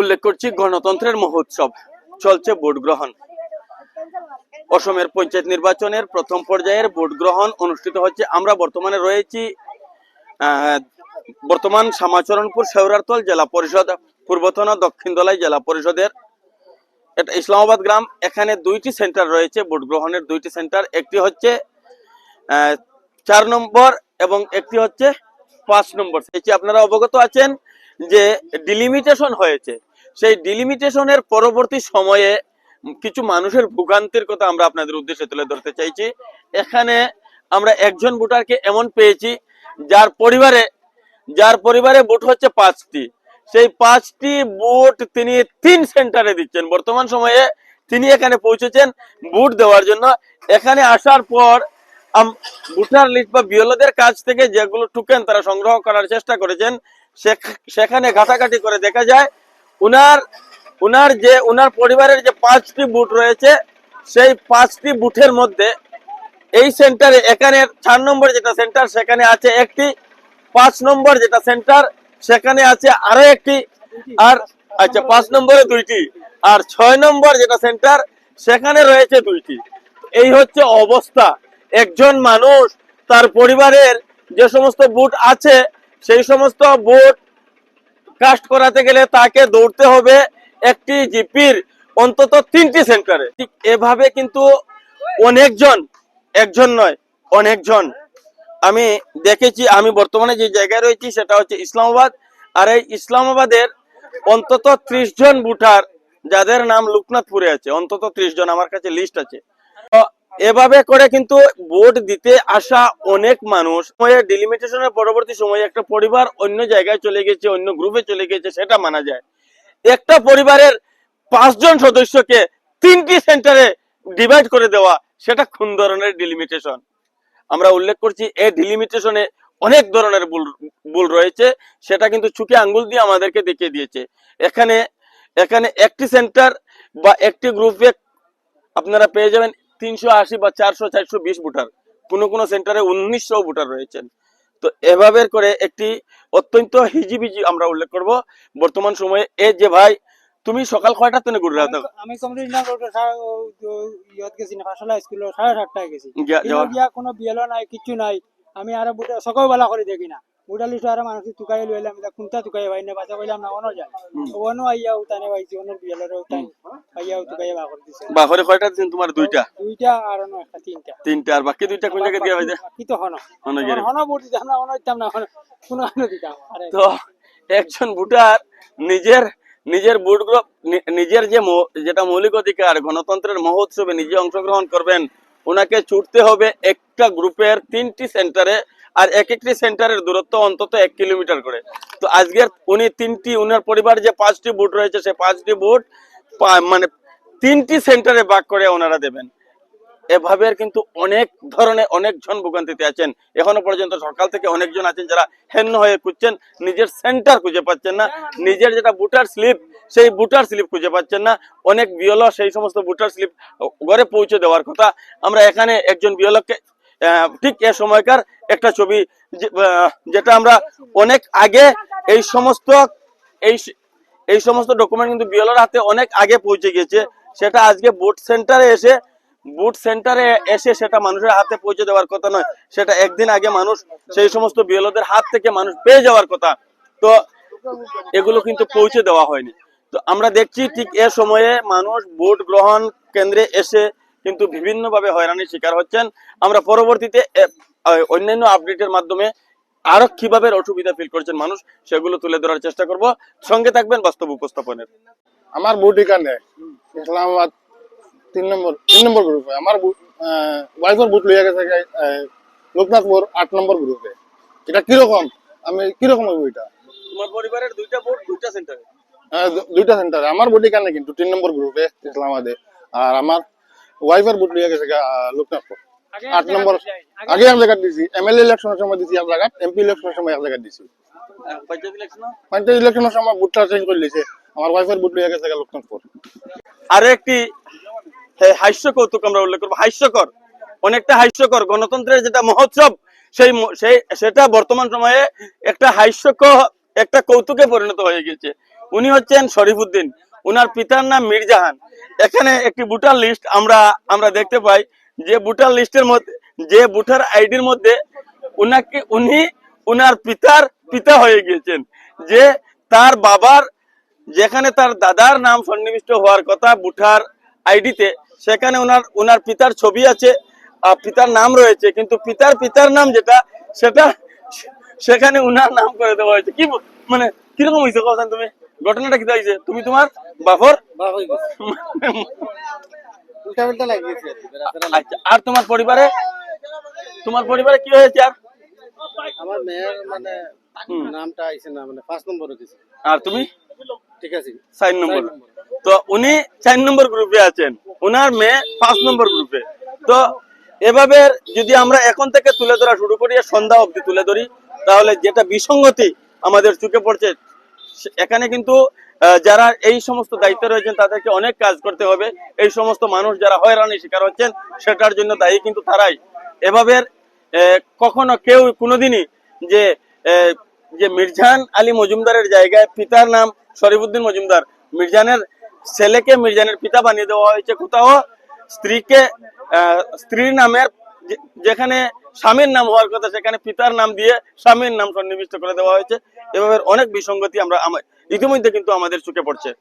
উল্লেখ করছি, গণতন্ত্রের মহোৎসব চলছে ভোট গ্রহণ। অসমের পঞ্চায়েত নির্বাচনের প্রথম পর্যায়ের ভোট গ্রহণ অনুষ্ঠিত হচ্ছে। আমরা বর্তমানে রয়েছি বর্তমান শ্যামাচরণপুর শেওরারতল জেলা পরিষদ, পূর্বতন দক্ষিণ দলাই জেলা পরিষদের। এটা ইসলামাবাদ গ্রাম, এখানে দুইটি সেন্টার রয়েছে, ভোট গ্রহণের দুইটি সেন্টার। একটি হচ্ছে চার নম্বর এবং একটি হচ্ছে পাঁচ নম্বর। এটি আপনারা অবগত আছেন যে ডিলিমিটেশন হয়েছে, সেই ডিলিমিটেশনের পরবর্তী সময়ে কিছু মানুষের ভোগান্তির কথা আমরা আপনাদের উদ্দেশ্যে তুলে ধরতে চাইছি। এখানে আমরা একজন ভোটারকে এমন পেয়েছি, যার পরিবারে যার পরিবারে ভোট হচ্ছে পাঁচটি। সেই পাঁচটি ভোট তিনি তিন সেন্টারে দিচ্ছেন। বর্তমান সময়ে তিনি এখানে পৌঁছেছেন ভোট দেওয়ার জন্য। এখানে আসার পর ভোটার লিস্ট বা বিএলওদের কাছ থেকে যেগুলো টুকেন তারা সংগ্রহ করার চেষ্টা করেছেন সেখানে ঘাটাঘাটি করে দেখা যায়, উনার উনার যে, উনার পরিবারের যে পাঁচটি বুট রয়েছে, সেই পাঁচটি বুথের মধ্যে এই সেন্টারে এখানে চার নম্বর যেটা সেন্টার, সেখানে আছে একটি, পাঁচ নম্বর যেটা সেন্টার, সেখানে আছে আরও একটি, আর আচ্ছা পাঁচ নম্বরে দুইটি, আর ছয় নম্বর যেটা সেন্টার, সেখানে রয়েছে দুইটি। এই হচ্ছে অবস্থা। একজন মানুষ, তার পরিবারের যে সমস্ত বুট আছে সেই সমস্ত বুট কাস্ট করাতে গেলে তাকে দৌড়তে হবে একটি জিপির, অন্তত তিনটি সেন্টারে ঠিক এভাবে কিন্তু অনেকজন, একজন নয়, অনেকজন। আমি দেখেছি, আমি বর্তমানে যে জায়গায় রয়েছি সেটা হচ্ছে ইসলামাবাদ। আর এই ইসলামাবাদের অন্তত ত্রিশ জন বুটার, যাদের নাম লোকনাথপুরে আছে, অন্তত ত্রিশ জন আমার কাছে লিস্ট আছে। এভাবে করে কিন্তু ভোট দিতে আসা অনেক মানুষ। ডিলিমিটেশনের পরবর্তী সময়ে একটা পরিবার অন্য জায়গায় চলে গেছে, অন্য গ্রুপে চলে গেছে, সেটা মানা যায়। একটা পরিবারের পাঁচজন সদস্যকে তিনটি সেন্টারে ডিভাইড করে দেওয়া, সেটা কোন ধরনের ডিলিমিটেশন আমরা উল্লেখ করছি, এই ডিলিমিটেশনে অনেক ধরনের ভুল ভুল রয়েছে, সেটা কিন্তু চুকে আঙ্গুল দিয়ে আমাদেরকে দেখিয়ে দিয়েছে। এখানে এখানে একটি সেন্টার বা একটি গ্রুপে আপনারা পেয়ে যাবেন তিনশো আশি বা চারশো চারশো বিশ ভোটার। কোনো কোনো সেন্টারে উনিশশো ভোটার রয়েছেন। তো এভাবে করে একটি অত্যন্ত হিজিবিজি আমরা উল্লেখ করব। বর্তমান সময়ে এ যে ভাই তুমি সকাল কয়টা থেকে ঘুরে আমি- আমি কমিটি না করতে ইয়ত গেছি না ফাসলা স্কুল সাড়ে সাতটায় গেছি। কোনো বিয়েলো নাই কিছু নাই। আমি আর বুটা সকালবেলা করে দেখি না। বুটা লিস্ট মানুষ তুকাই লইলাম এটা কোনটা তুকাই ভাই না বাচ্চা কইলাম না অনো যায়। অনো আইয়া উতানে ভাইছি অনের বিয়েলোর উতান। আইয়া তুকাই বা দিছে। বাঘরে কয়টা দিন তোমার দুইটা? দুইটা আর অন্য একটা তিনটা। তিনটা আর বাকি দুইটা কোন জায়গায় দিয়া ভাই কি তো হনো হনো গেলে। হনো বুট দিতাম না অনো দিতাম না হনো কোনো দিতাম আরে। তো একজন ভোটার নিজের নিজের ভোট গ্রুপ নিজের যে যেটা মৌলিক অধিকার গণতন্ত্রের মহোৎসবে নিজে অংশগ্রহণ করবেন ওনাকে ছুটতে হবে একটা গ্রুপের তিনটি সেন্টারে আর এক একটি সেন্টারের দূরত্ব অন্তত এক কিলোমিটার করে। তো আজকের উনি তিনটি, উনার পরিবার যে পাঁচটি বুট রয়েছে সে পাঁচটি বুট মানে তিনটি সেন্টারে ভাগ করে ওনারা দেবেন। এভাবে কিন্তু অনেক ধরনের অনেকজন ভোগান্তিতে আছেন। এখনও পর্যন্ত সকাল থেকে অনেকজন আছেন যারা হেন্ন হয়ে খুঁজছেন, নিজের সেন্টার খুঁজে পাচ্ছেন না, নিজের যেটা বুটার স্লিপ, সেই বুটার স্লিপ খুঁজে পাচ্ছেন না। অনেক বিয়ল সেই সমস্ত বুটার স্লিপ ঘরে পৌঁছে দেওয়ার কথা। আমরা এখানে একজন বিয়লকে ঠিক এ সময়কার একটা ছবি যেটা আমরা অনেক আগে এই সমস্ত, এই এই সমস্ত ডকুমেন্ট কিন্তু বিএলওর হাতে অনেক আগে পৌঁছে গেছে সেটা আজকে বুট সেন্টারে এসে বুট সেন্টারে এসে সেটা মানুষের হাতে পৌঁছে দেওয়ার কথা নয়। সেটা একদিন আগে মানুষ, সেই সমস্ত বিএলওদের হাত থেকে মানুষ পেয়ে যাওয়ার কথা। তো এগুলো কিন্তু পৌঁছে দেওয়া হয়নি। তো আমরা দেখছি ঠিক এ সময়ে মানুষ ভোট গ্রহণ কেন্দ্রে এসে কিন্তু বিভিন্নভাবে হয়রানির শিকার হচ্ছেন। আমরা পরবর্তীতে অন্যান্য আপডেটের মাধ্যমে আরও কীভাবে অসুবিধা ফিল করছেন মানুষ সেগুলো তুলে ধরার চেষ্টা করব। সঙ্গে থাকবেন বাস্তব উপস্থাপনের। আমার বুট এখানে ইসলামাবাদ তিন নম্বর তিন নম্বর গ্রুপে আমার ওয়াইফের বুট লইয়া গেছে লোকনাথপুর আট নম্বর গ্রুপে এটা কীরকম? আমি কীরকম হইব এটা? তোমার পরিবারের দুইটা ভোট দুইটা সেন্টারে আহ, দুইটা সেন্টারে আমার বুট এখানে কিন্তু তিন নম্বর গ্রুপে ইসলামাবাদে। আর আমার ওয়াইফের বুট লইয়া গেছে লোকনাথপুর। আট নম্বর আগে এক জায়গা দিছি এমএলএ ইলেকশনের সময় দিছি এক জায়গা এমপি ইলেকশনের সময় এক জায়গা দিছি। পঞ্চায়েত ইলেকশন ইলেকশনের সময় বুটটা চেঞ্জ করে দিয়েছে আমার ওয়াইফের বুট লইয়া গেছে লোকনাথপুর। আরও একটি হাস্য কৌতুক আমরা উল্লেখ করব হাস্যকর অনেকটা হাস্যকর গণতন্ত্রের যেটা মহোৎসব সেই সেই সেটা বর্তমান সময়ে একটা হাস্যকর একটা কৌতুকে পরিণত হয়ে গেছে উনি হচ্ছেন শরীফুদ্দিন উনার পিতার নাম মির্জাহান এখানে একটি ভোটার লিস্ট আমরা আমরা দেখতে পাই। যে ভোটার লিস্টের মধ্যে যে ভোটার আইডির মধ্যে উনাকে উনি উনার পিতার পিতা হয়ে গিয়েছেন। যে তার বাবার যেখানে তার দাদার নাম সন্নিবিষ্ট হওয়ার কথা ভোটার আইডিতে সেখানে ওনার ওনার পিতার ছবি আছে আহ, পিতার নাম রয়েছে। কিন্তু পিতার পিতার নাম যেটা সেটা সেখানে উনার নাম করে দেওয়া হয়েছে। কি মানে কীরকম হয়েছে কথা তুমি? ঘটনাটা কি হয়েছে? তুমি তোমার বাপর? লাগিয়েছে আচ্ছা আর তোমার পরিবারে? তোমার পরিবারে কি হয়েছে আর? আমার মেয়ের মানে নামটা আইছে না মানে পাঁচ নম্বরে আর তুমি? ঠিক আছে। চার নম্বর। তো উনি চার নম্বর গ্রুপে আছেন। উনার মেয়ে পাঁচ নম্বর গ্রুপে। তো এভাবে যদি আমরা এখন থেকে তুলে ধরা শুরু করি সন্ধ্যা অবধি তুলে ধরি তাহলে যেটা বিসঙ্গতি আমাদের চোখে পড়ছে এখানে কিন্তু যারা এই সমস্ত দায়িত্বে রয়েছেন, তাদেরকে অনেক কাজ করতে হবে। এই সমস্ত মানুষ যারা হয়রানির শিকার হচ্ছেন, সেটার জন্য দায়ী কিন্তু তারাই। এভাবে কখনো কেউ কোনোদিনই যে যে মির্জান আলী মজুমদারের জায়গায় পিতার নাম শরীফুদ্দিন মজুমদার, মির্জানের ছেলেকে মির্জানের পিতা বানিয়ে দেওয়া হয়েছে কোথাও, স্ত্রীকে স্ত্রীর নামের যেখানে স্বামীর নাম হওয়ার কথা, সেখানে পিতার নাম দিয়ে স্বামীর নাম সন্নিবিষ্ট করে দেওয়া হয়েছে। এভাবে অনেক বিসঙ্গতি আমরা আমা- ইতিমধ্যে কিন্তু আমাদের চোখে পড়ছে।